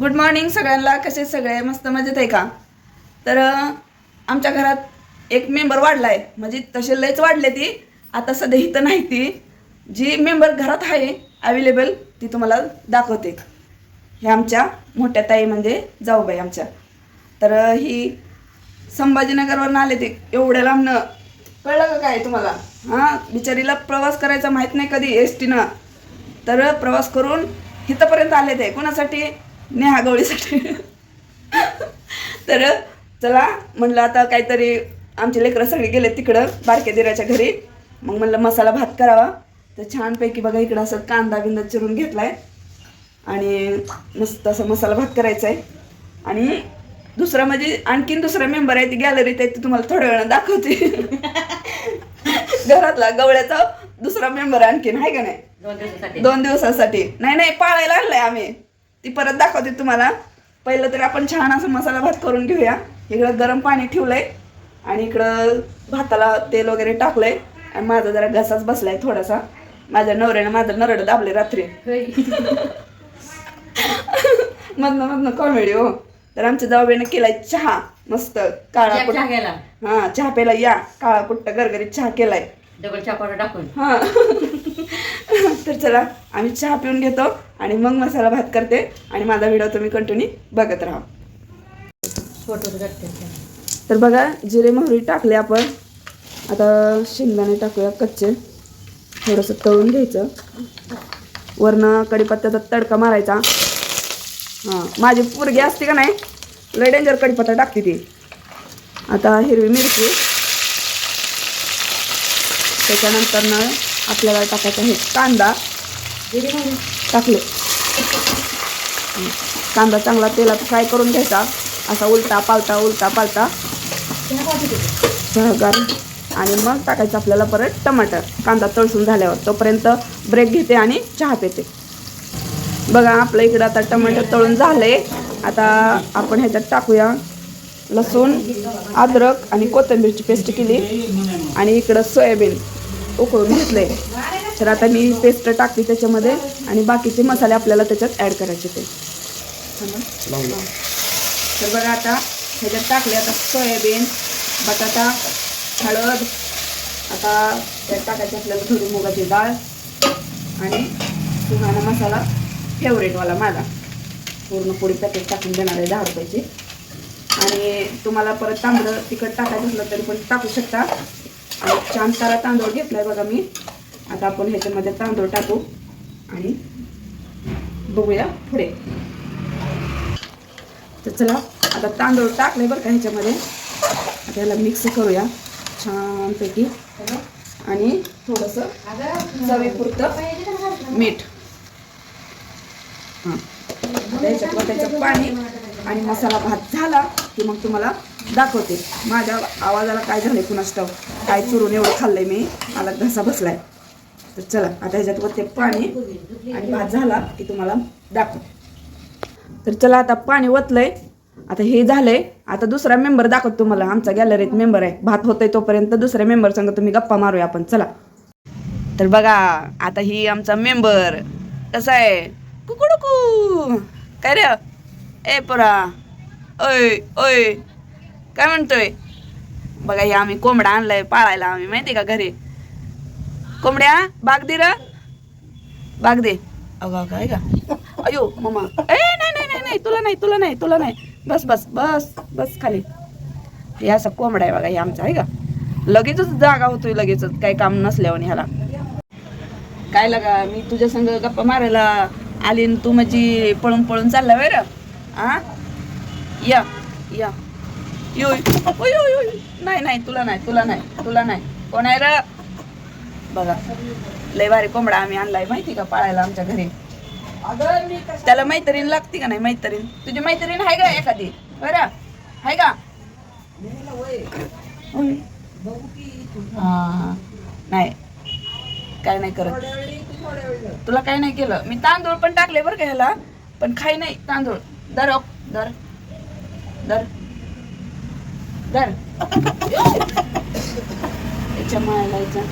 Good morning सगळ्यांना. कसे सगळे? मस्त मजेत आहे का? तर आमच्या घरात एक मेंबर वाढलाय. म्हणजे तसे लयच वाढले ती. आता सध्या इथं नाही ती. जी मेंबर घरात आहे अवेलेबल ती तुम्हाला दाखवते. हे आमच्या मोठ्या ताई म्हणजे जाऊबाई आमच्या. तर ही संभाजीनगरवरून आले ते. एवढ्या लांबनं. कळलं का काय तुम्हाला? हां बिचारीला प्रवास करायचा माहीत नाही कधी एस टीनं तर प्रवास करून इथंपर्यंत आले ते. कोणासाठी? नेहा गवळीसाठी. तर चला म्हणलं आता काहीतरी आमचे लेकरं सगळे गेले तिकडं बारक्या दिराच्या घरी. मग म्हणलं मसाला भात करावा. तर छानपैकी बघा इकडं असं कांदा बिंदा चिरून घेतलाय. आणि मस्त असं मसाला भात करायचा आहे आणि दुसरं म्हणजे आणखीन दुसरा मेंबर आहे ती गॅलरीत आहे ती तुम्हाला थोड्या वेळानं दाखवते. घरातला गवळ्याचा दुसरा मेंबर आणखीन आहे का नाही? दोन दिवसासाठी. नाही नाही पाळायला आणलंय आम्ही. ती परत दाखवते तुम्हाला. पहिलं तरी आपण छान असं मसाला भात करून घेऊया. इकडं गरम पाणी ठेवलंय आणि इकडं भाताला तेल वगैरे टाकलंय. आणि माझा जरा घसाच बसलाय थोडासा. माझ्या नवऱ्यानं माझं नरड दाबले रात्री. मधनं मधनं कॉमेडी हो. तर आमच्या जाऊबाईनं केलाय चहा. मस्त. काळा हा चहा प्यायला या. काळा कुट्ट गरगरीत चहा केलाय. डबल चहा पावडर टाकून. हा. तर चला आम्ही चहा पिऊन घेतो आणि मग मसाला भात करते आणि माझा व्हिडिओ तुम्ही कंटिन्यू बघत राहा. तर बघा जिरे मोहरी टाकले आपण. आता शेंगदाणे टाकूया कच्चे. थोडंसं तळून घ्यायचं. वरनं कढीपत्त्याचा तडका मारायचा. हां माझी पोरगी असते का नाही? लय डेंजर कढीपत्ता टाकते ती. आता हिरवी मिरची. त्याच्यानंतर ना आपल्याला टाकायचं हे कांदा. टाकले. कांदा चांगला तेलात फ्राय करून घ्यायचा. असा उलटा पालता उलटा पालता सहकार आणि मग टाकायचं आपल्याला परत टमाटर. कांदा तळसून झाल्यावर तोपर्यंत ब्रेक घेते आणि चहा पिते. बघा आपलं इकडं आता टमाटर तळून झाले. आता आपण ह्याच्यात टाकूया लसूण अद्रक आणि कोथिंबीरची पेस्ट केली. आणि इकडं सोयाबीन. उकळून घेतले. तर आता मी पेस्ट टाकली त्याच्यामध्ये आणि बाकीचे मसाले आपल्याला त्याच्यात ॲड करायचे ते. तर बघा आता ह्याच्यात टाकले आता सोयाबीन बटाटा हळद. आता त्यात टाकायची आपल्याला थोडी मुगाची डाळ आणि सुहाणा मसाला फेवरेटवाला माझा. पूर्ण पोळी पॅकेट टाकून देणार आहे दहा रुपयाची. आणि तुम्हाला परत तांदूळ तिखट टाकायचं असलं तरी पण टाकू शकता. छान सारा तांदूळ घेतलाय बघा मी. आता आपण ह्याच्यामध्ये तांदूळ टाकू आणि बघूया पुढे. तर चला आता तांदूळ टाकले बरं का ह्याच्यामध्ये. आता ह्याला मिक्स करूया छानपैकी. आणि थोडंसं चवीपुरतं मीठ. हां. आता पाणी आणि मसाला भात झाला की मग तुम्हाला दाखवते. माझ्या आवाजाला काय झालंय कुणास ठाऊक? काय चुरून एवढं खाल्लंय मी? मला घसा बसलाय. तर चला आता ह्याच्यात वरते पाणी आणि भात झाला की तुम्हाला दाखव. तर चला आता पाणी ओतलंय आता हे झालंय. आता दुसरा मेंबर दाखवतो तुम्हाला. आमचा गॅलरीत मेंबर आहे. भात होतोय तोपर्यंत दुसऱ्या मेंबर संग तुम्ही गप्पा मारूया आपण. चला. तर बघा आता ही आमचा मेंबर कसा आहे? कुकुडुकू! काय रे? ए पोरा! ओय ओय! काय म्हणतोय? बघा हे आम्ही कोंबडा आणलाय पाळायला आम्ही माहिती का घरी? कोंबड्या बाग दे र. बाग दे. अगं अगं का अयो मम्मा ए नाही नाही नाही नाही तुला नाही तुला नाही तुला नाही. बस बस बस बस खाली. हे असा कोंबडा आहे बघा हे आमचा आहे का लगेचच जागा होतोय लगेचच. काही काम नसल्यावर ह्याला. काय लगा मी तुझ्या संग गप्पा मारायला आली न तू माझी पळून पळून चालला वेर आ? या या. यो ओय, नाही नाही तुला नाही तुला नाही तुला नाही. कोण आहे र? बघा. लय भारी कोंबडा आम्ही आणलाय माहिती का पाळायला आमच्या घरी? त्याला मैत्रीण लागते का नाही मैत्रीण? तुझी मैत्रीण आहे का एखादी? बरं. आहे का? हा नाही. काय नाही करत. तुला काय नाही केलं. मी तांदूळ पण टाकले बरं का ह्याला पण खाई नाही. तांदूळ. दर दर दर दर त्याच्या मायला याच्या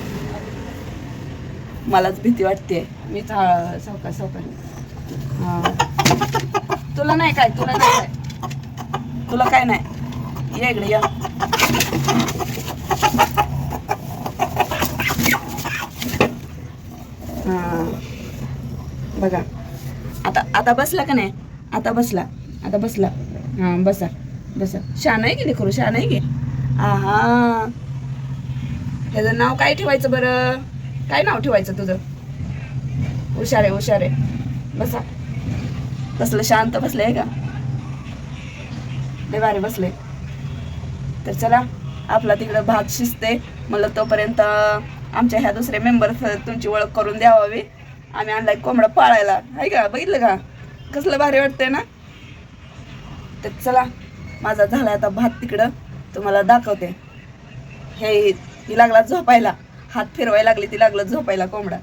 मलाच भीती वाटते मी सावका सावका तुला नाही काय तुला नाही काय? तुला काय नाही? ये इकडे या. हा. बघा. आता आता बसला का नाही? आता बसला. आता बसला. हा बसा. बसा. शान आहे की लेकरू शान आहे. की हा त्याचं नाव काय ठेवायचं बरं? काय नाव ठेवायचं तुझं? हुशार आहे हुशार आहे. बसा. बसलं शांत बसलं आहे का? लय भारी बसले. तर चला आपला तिकडं भात शिजते. म्हणलं तोपर्यंत आमच्या ह्या दुसऱ्या मेंबर तुमची ओळख करून द्यावावी. आम्ही आणलाय कोंबडा पाळायला. आहे का? बघितलं का? कसलं भारी वाटतंय ना? तर चला माझा झाला आता भात तिकडं. तुम्हाला दाखवते. हे ती लागला झोपायला. हात फिरवायला लागली ती लागलं झोपायला कोंबडा.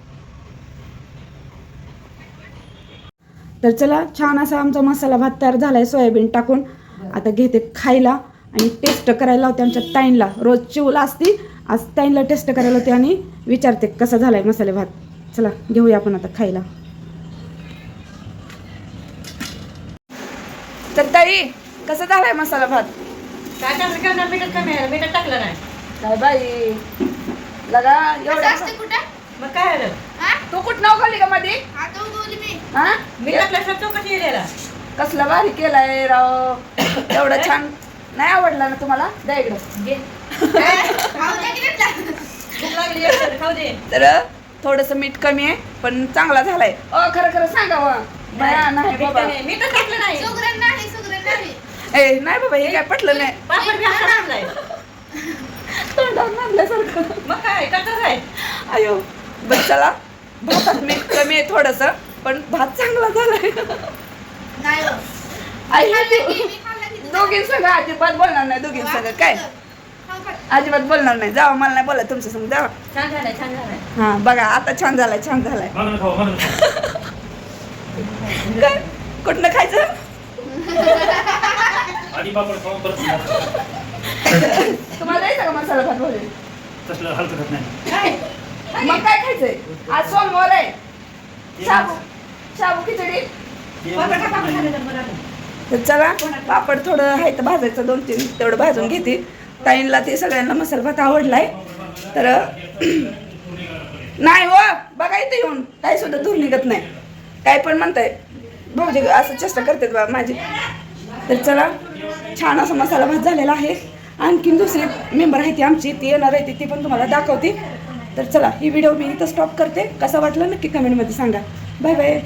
तर चला छान असा आमचा मसाला भात तयार झालाय सोयाबीन टाकून. आता घेते खायला आणि टेस्ट करायला होते आमच्या ताईंला. रोज चिवला असती आज ताईंला टेस्ट करायला होते आणि विचारते कसा झालाय मसाले भात. चला घेऊया आपण आता खायला. तर ताई कसा झालाय मसाला भात? काय टाकलं करणार? मीठच कमी आहे. मीठच टाकलं नाही. काय बाई. लगा एवढा मग काय आलं तू कुठं नाव खाली का मध्ये हा मी. टाकल्याशिवाय तो कशी येलेला कसला भारी केलाय राव. एवढं छान. नाही आवडला ना तुम्हाला? द्या इकडं. लागली खाऊ दे. तर थोडस मीठ कमी आहे पण चांगला झालाय. अ खरं खरं सांगावं. बया नाही बाबा. मीठ- मीठच टाकलं नाही. ए नाही बाबा हे काय पटलं नाही. पापड बी असा टाकलाय. तोंडावर मारल्यासारखं मग काय टाकलं काय अयो बस चला. भातात मीठ कमी आहे थोडस पण भात चांगला झालाय. आई दोघीं सगळं अजिबात बोलणार नाही दोघीं सगळं. काय? अजिबात बोलणार नाही. जावा मला नाही बोला तुमच्यासमोर जावा. छान झालंय छान झालंय. हा बघा आता छान झालाय छान झालाय. खाऊ खाऊ. काय? कुठनं खायचं? आधी पापड खाऊन परत खाऊ. तुम्हाला यायचं का मसाला भात तसलं नाही. काय मग काय खायचंय? आज सोमवार आहे. शाबू. शाबू खिचडी. ते पापड. तर चला पापड थोडं आहे तर भाजायचं दोन तीन तेवढं भाजून घेते. ताईंला ते सगळ्यांना मसाला भात आवडलाय. तर नाही हो बघा इथे येऊन. काही सुद्धा दूर निघत नाही. काय पण म्हणताय भाऊजी असं चेष्टा करतात बा माझी. तर चला छान असा मसाला भात झालेला आहे. आणखीन दुसरी मेंबर आहे ती आमची ती येणार आहे ती पण तुम्हाला दाखवते. तर चला ही व्हिडिओ मी इथं स्टॉप करते. कसा वाटला नक्की कमेंटमध्ये सांगा. Bye bye